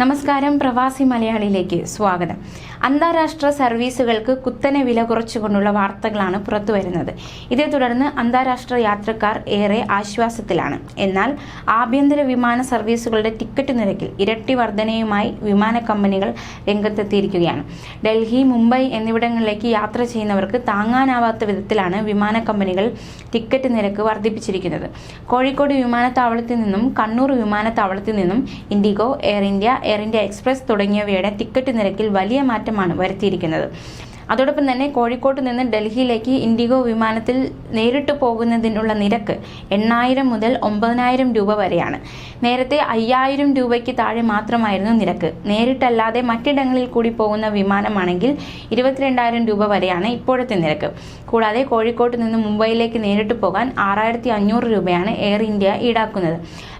നമസ്കാരം പ്രവാസി മലയാളിയിലേക്ക് സ്വാഗതം. അന്താരാഷ്ട്ര സർവീസുകൾക്ക് കുത്തനെ വില കുറച്ചുകൊണ്ടുള്ള വാർത്തകളാണ് പുറത്തുവരുന്നത്. ഇതേ തുടർന്ന് അന്താരാഷ്ട്ര യാത്രക്കാർ ഏറെ ആശ്വാസത്തിലാണ്. എന്നാൽ ആഭ്യന്തര വിമാന സർവീസുകളുടെ ടിക്കറ്റ് നിരക്കിൽ ഇരട്ടി വർധനയുമായി വിമാന കമ്പനികൾ രംഗത്തെത്തിയിരിക്കുകയാണ്. ഡൽഹി മുംബൈ എന്നിവിടങ്ങളിലേക്ക് യാത്ര ചെയ്യുന്നവർക്ക് താങ്ങാനാവാത്ത വിധത്തിലാണ് വിമാന കമ്പനികൾ ടിക്കറ്റ് നിരക്ക് വർദ്ധിപ്പിച്ചിരിക്കുന്നത്. കോഴിക്കോട് വിമാനത്താവളത്തിൽ നിന്നും കണ്ണൂർ വിമാനത്താവളത്തിൽ നിന്നും IndiGo Air India Air India Express തുടങ്ങിയവയുടെ ടിക്കറ്റ് നിരക്കിൽ വലിയ മാറ്റമാണ് വരുത്തിയിരിക്കുന്നത്. അതോടൊപ്പം തന്നെ കോഴിക്കോട്ട് നിന്ന് ഡൽഹിയിലേക്ക് ഇൻഡിഗോ വിമാനത്തിൽ നേരിട്ട് പോകുന്നതിനുള്ള നിരക്ക് എണ്ണായിരം മുതൽ ഒമ്പതിനായിരം രൂപ വരെയാണ്. നേരത്തെ അയ്യായിരം രൂപയ്ക്ക് താഴെ മാത്രമായിരുന്നു നിരക്ക്. നേരിട്ടല്ലാതെ മറ്റിടങ്ങളിൽ കൂടി പോകുന്ന വിമാനമാണെങ്കിൽ ഇരുപത്തിരണ്ടായിരം രൂപ വരെയാണ് ഇപ്പോഴത്തെ നിരക്ക്. കൂടാതെ കോഴിക്കോട്ട് നിന്ന് മുംബൈയിലേക്ക് നേരിട്ട് പോകാൻ ആറായിരത്തി അഞ്ഞൂറ് രൂപയാണ് എയർ ഇന്ത്യ ഈടാക്കുന്നത്.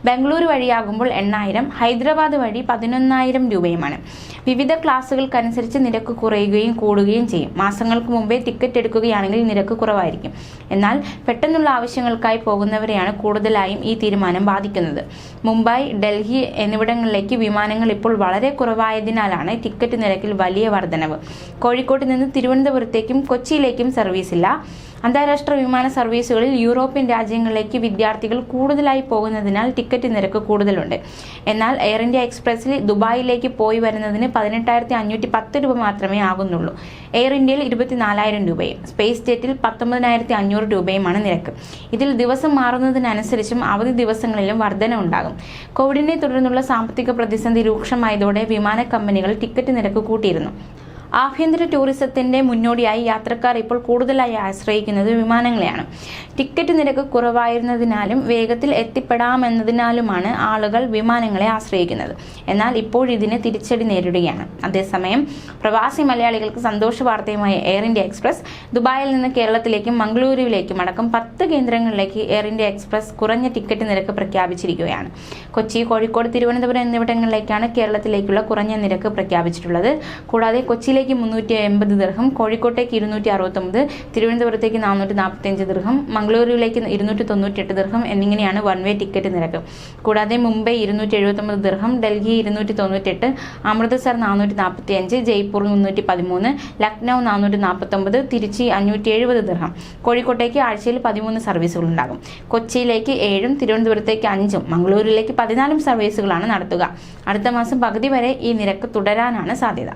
ബംഗളൂരു വഴിയാകുമ്പോൾ എണ്ണായിരം ഹൈദരാബാദ് വഴി പതിനൊന്നായിരം രൂപയുമാണ്. വിവിധ ക്ലാസുകൾക്കനുസരിച്ച് നിരക്ക് കുറയുകയും കൂടുകയും ചെയ്യും മാസങ്ങൾക്ക് മുമ്പേ ടിക്കറ്റ് എടുക്കുകയാണെങ്കിൽ നിരക്ക് കുറവായിരിക്കും. എന്നാൽ പെട്ടെന്നുള്ള ആവശ്യങ്ങൾക്കായി പോകുന്നവരെയാണ് കൂടുതലായും ഈ തീരുമാനം ബാധിക്കുന്നത്. മുംബൈ ഡൽഹി എന്നിവിടങ്ങളിലേക്ക് വിമാനങ്ങൾ ഇപ്പോൾ വളരെ കുറവായതിനാലാണ് ടിക്കറ്റ് നിരക്കിൽ വലിയ വർധനവ്. കോഴിക്കോട്ട് നിന്ന് തിരുവനന്തപുരത്തേക്കും കൊച്ചിയിലേക്കും സർവീസില്ല അന്താരാഷ്ട്ര വിമാന സർവീസുകളിൽ യൂറോപ്യൻ രാജ്യങ്ങളിലേക്ക് വിദ്യാർത്ഥികൾ കൂടുതലായി പോകുന്നതിനാൽ ടിക്കറ്റ് നിരക്ക് കൂടുതലുണ്ട്. എന്നാൽ എയർ ഇന്ത്യ എക്സ്പ്രസിൽ ദുബായിലേക്ക് പോയി വരുന്നതിന് പതിനെട്ടായിരത്തി അഞ്ഞൂറ്റി പത്ത് രൂപ മാത്രമേ ആകുന്നുള്ളൂ. എയർ ഇന്ത്യയിൽ ഇരുപത്തിനാലായിരം രൂപയും സ്പേസ് ജെറ്റിൽ പത്തൊമ്പതിനായിരത്തി അഞ്ഞൂറ് രൂപയുമാണ് നിരക്ക്. ഇതിൽ ദിവസം മാറുന്നതിനനുസരിച്ചും അവധി ദിവസങ്ങളിലും വർധന ഉണ്ടാകും. കോവിഡിനെ തുടർന്നുള്ള സാമ്പത്തിക പ്രതിസന്ധി രൂക്ഷമായതോടെ വിമാന കമ്പനികൾ ടിക്കറ്റ് നിരക്ക് കൂട്ടിയിരുന്നു. ആഭ്യന്തര ടൂറിസത്തിന്റെ മുന്നോടിയായി യാത്രക്കാർ ഇപ്പോൾ കൂടുതലായി ആശ്രയിക്കുന്നത് വിമാനങ്ങളെയാണ്. ടിക്കറ്റ് നിരക്ക് കുറവായിരുന്നതിനാലും വേഗത്തിൽ എത്തിപ്പെടാമെന്നതിനാലുമാണ് ആളുകൾ വിമാനങ്ങളെ ആശ്രയിക്കുന്നത്. എന്നാൽ ഇപ്പോൾ ഇതിന് തിരിച്ചടി നേരിടുകയാണ്. അതേസമയം പ്രവാസി മലയാളികൾക്ക് സന്തോഷ വാർത്തയുമായ എയർ ഇന്ത്യ എക്സ്പ്രസ് ദുബായിൽ നിന്ന് കേരളത്തിലേക്കും മംഗളൂരുവിലേക്കും അടക്കം പത്ത് കേന്ദ്രങ്ങളിലേക്ക് എയർ ഇന്ത്യ എക്സ്പ്രസ് കുറഞ്ഞ ടിക്കറ്റ് നിരക്ക് പ്രഖ്യാപിച്ചിരിക്കുകയാണ്. കൊച്ചി കോഴിക്കോട് തിരുവനന്തപുരം എന്നിവിടങ്ങളിലേക്കാണ് കേരളത്തിലേക്കുള്ള കുറഞ്ഞ നിരക്ക് പ്രഖ്യാപിച്ചിട്ടുള്ളത്. കൂടാതെ കൊച്ചിയിലേക്ക് മുന്നൂറ്റി എൺപത് ദീർഘം കോഴിക്കോട്ടേക്ക് ഇരുന്നൂറ്റി അറുപത്തൊമ്പത് തിരുവനന്തപുരത്തേക്ക് നാനൂറ്റി നാൽപ്പത്തിയഞ്ച് ദീർഘം മംഗളൂരുവിലേക്ക് ഇരുന്നൂറ്റി തൊണ്ണൂറ്റെട്ട് ദീർഘം എന്നിങ്ങനെയാണ് വൺ വേ ടിക്കറ്റ് നിരക്ക്. കൂടാതെ മുംബൈ ഇരുന്നൂറ്റി എഴുപത്തൊമ്പത് ദീർഘം ഡൽഹി ഇരുന്നൂറ്റി തൊണ്ണൂറ്റെട്ട് അമൃത്സർ നാനൂറ്റി നാൽപ്പത്തി അഞ്ച് ജയ്പൂർ മുന്നൂറ്റി പതിമൂന്ന് ലക്നൗ നാനൂറ്റി നാൽപ്പത്തൊമ്പത് തിരുച്ചി അഞ്ഞൂറ്റി എഴുപത് ദീർഘം കോഴിക്കോട്ടേക്ക് ആഴ്ചയിൽ പതിമൂന്ന് സർവീസുകൾ ഉണ്ടാകും. കൊച്ചിയിലേക്ക് ഏഴും തിരുവനന്തപുരത്തേക്ക് അഞ്ചും മംഗളൂരിലേക്ക് പതിനാലും സർവീസുകളാണ് നടത്തുക. അടുത്ത മാസം പകുതി വരെ ഈ നിരക്ക് തുടരാനാണ് സാധ്യത.